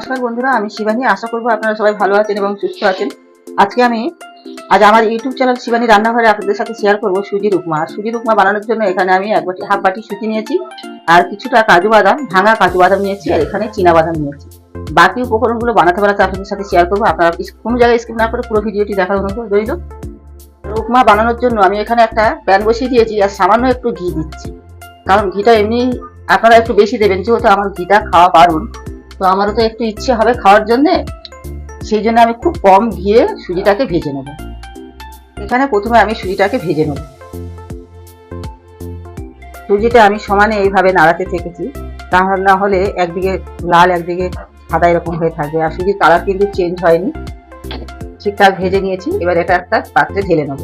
নমস্কার বন্ধুরা, আমি শিবানী। আশা করব আপনারা সবাই ভালো আছেন এবং সুস্থ আছেন। আজকে আমি আজ আমার ইউটিউব চ্যানেল শিবানী রান্নাঘরে আপনাদের সাথে শেয়ার করব সুজির উপমা আর সুজির উপমা বানানোর জন্য এখানে আমি এক বাটি, হাফ বাটি সুজি নিয়েছি আর কিছুটা কাজু বাদাম, ভাঙা কাজু বাদাম নিয়েছি আর এখানে চীনা বাদাম নিয়েছি। বাকি উপকরণগুলো বানাতে বানাতে আপনাদের সাথে শেয়ার করব। আপনারা কোনো জায়গায় স্কিপ না করে পুরো ভিডিওটি দেখার অনুরোধ রইল। উপমা বানানোর জন্য আমি এখানে একটা প্যান বসিয়ে দিয়েছি আর সামান্য একটু ঘি দিচ্ছি। কারণ ঘিটা এমনি আপনারা একটু বেশি দেবেন, যেহেতু আমার ঘিটা খাওয়া পারুন তো আমারও তো একটু ইচ্ছে হবে খাওয়ার জন্যে। সেই জন্য আমি খুব কম ঘিয়ে সুজিটাকে ভেজে নেব। এখানে প্রথমে আমি সুজিটাকে ভেজে নেব। সুজিটা আমি সমানে এইভাবে নাড়াতে থেকেছি তাহলে না হলে একদিকে লাল, একদিকে সাদা এরকম হয়ে থাকবে। আর সুজির কালার কিন্তু চেঞ্জ হয়নি। ঠিকঠাক ভেজে নিয়েছি, এবার এটা একটা পাত্রে ঢেলে নেব।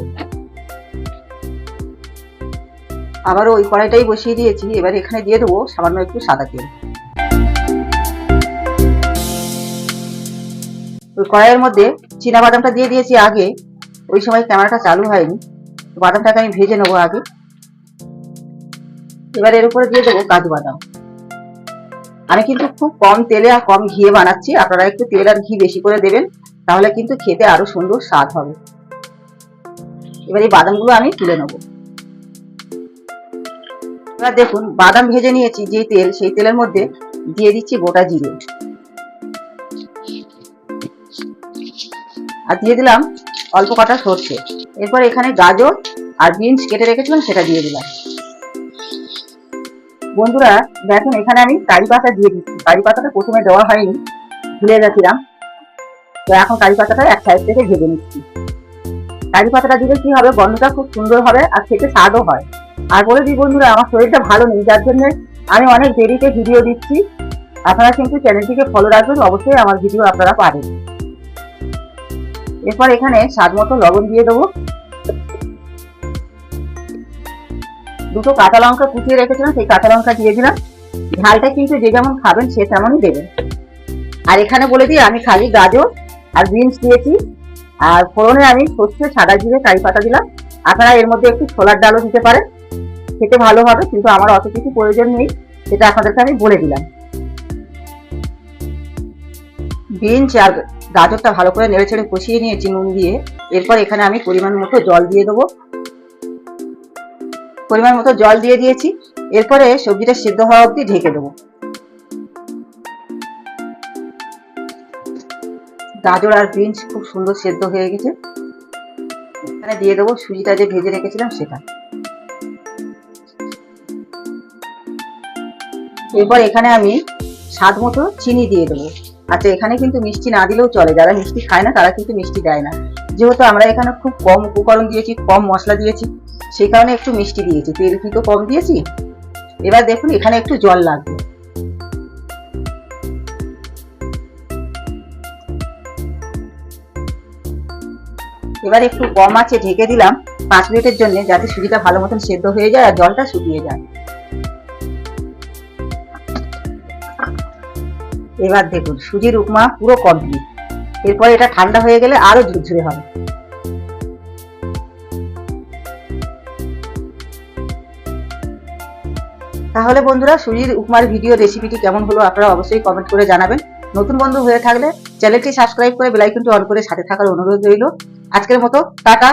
আবারও ওই কড়াইটাই বসিয়ে দিয়েছি, এবার এখানে দিয়ে দেবো সামান্য একটু সাদা তেল। ওই কড়াইয়ের মধ্যে চীনা বাদামটা দিয়ে দিয়েছি আগে। ওই সময় ক্যামেরাটা চালু হয়নি। বাদামটাকে আমি ভেজে নেব আগে। এবার এর উপরে দিয়ে দেবো কাজু বাদাম। আমি কিন্তু খুব কম তেলে আর কম ঘিয়ে বানাচ্ছি। আপনারা একটু তেল আর ঘি বেশি করে দেবেন, তাহলে কিন্তু খেতে আরও সুন্দর স্বাদ হবে। এবার এই বাদামগুলো আমি তুলে নেব। এবার দেখুন, বাদাম ভেজে নিয়েছি যে তেল, সেই তেলের মধ্যে দিয়ে দিচ্ছি গোটা জিরে। আর দিয়ে দিলাম অল্প কটা সর্ষে। এরপর এখানে গাজর আর বিনস কেটে রেখেছিলাম, সেটা দিয়ে দিলাম। বন্ধুরা, দেখুন, এখানে আমি কারি পাতা দিয়ে দিচ্ছি। কারি পাতাটা প্রথমে দেওয়া হয়নি, ভুলে গেছিলাম। তো এখন কারি পাতাটা এক সাইড থেকে ভেজে নিচ্ছি। কারি পাতাটা দিলে কি হবে, গন্ধটা খুব সুন্দর হবে আর খেতে স্বাদও হয়। আর বলে দিই বন্ধুরা, আমার শরীরটা ভালো নেই, যার জন্য আমি অনেক দেরিতে ভিডিও দিচ্ছি। আপনারা কিন্তু চ্যানেলটিকে ফলো রাখবেন, অবশ্যই আমার ভিডিও আপনারা পাবেন। এরপর এখানে স্বাদ মতো লবণ দিয়ে দেবো। দুটো কাঁচা লঙ্কা কুচিয়ে রেখেছিলাম, সেই কাঁচা লঙ্কা দিয়ে দিলাম। ঝালটা কিন্তু যে যেমন খাবেন, সে তেমনই দেবেন। আর এখানে বলে দিই, আমি খালি গাজর আর বিনস দিয়েছি। আর ফোড়নে আমি সর্ষে, সাদা জিরে, কারি পাতা দিলাম। আপনারা এর মধ্যে একটু ছোলার ডালও দিতে পারেন। খেতে ভালো হবে, কিন্তু আমার অত কিছু প্রয়োজন নেই, সেটা আপনাদেরকে আমি বলে দিলাম। বিনস আর গাজরটা ভালো করে নেড়ে ছেড়ে কষিয়ে নিয়েছি নুন দিয়ে। এরপর এখানে আমি পরিমাণ মতো জল দিয়ে দেবো। পরিমাণ মতো জল দিয়ে দিয়েছি। এরপরে সবজিটা সিদ্ধ হওয়া অবধি ঢেকে দেবো। গাজর আর বিনস খুব সুন্দর সেদ্ধ হয়ে গেছে। এখানে দিয়ে দেবো সুজিটা যে ভেজে রেখেছিলাম সেটা। এরপর এখানে আমি স্বাদ মতো চিনি দিয়ে দেবো। আচ্ছা এখানে কিন্তু মিষ্টি না দিলেও চলে। যারা মিষ্টি খায় না, তারা কিন্তু মিষ্টি দেয় না। যেহেতু আমরা এখানে খুব কম উপকরণ দিয়েছি, কম মশলা দিয়েছি, সেই কারণে একটু মিষ্টি দিয়েছি। তেল কি তো কম দিয়েছি। এবার দেখুন, এখানে একটু জল লাগবে। এবার একটু কম আছে, ঢেকে দিলাম। পাঁচ মিনিটের জন্য, যাতে সুজিটা ভালো মতন সেদ্ধ হয়ে যায় আর জলটা শুকিয়ে যায়। এবার দেখুন, সুজির উপমা পুরো কমপ্লিট এরপর এটা ঠান্ডা হয়ে গেলে আরও ঝুরঝুরে হবে। তাহলে বন্ধুরা, সুজির উপমার ভিডিও রেসিপিটি কেমন হলো আপনারা অবশ্যই কমেন্ট করে জানাবেন। নতুন বন্ধু হয়ে থাকলে চ্যানেলটি সাবস্ক্রাইব করে বেলাইকনটি অন করে সাথে থাকার অনুরোধ রইল। আজকের মতো, টাটা।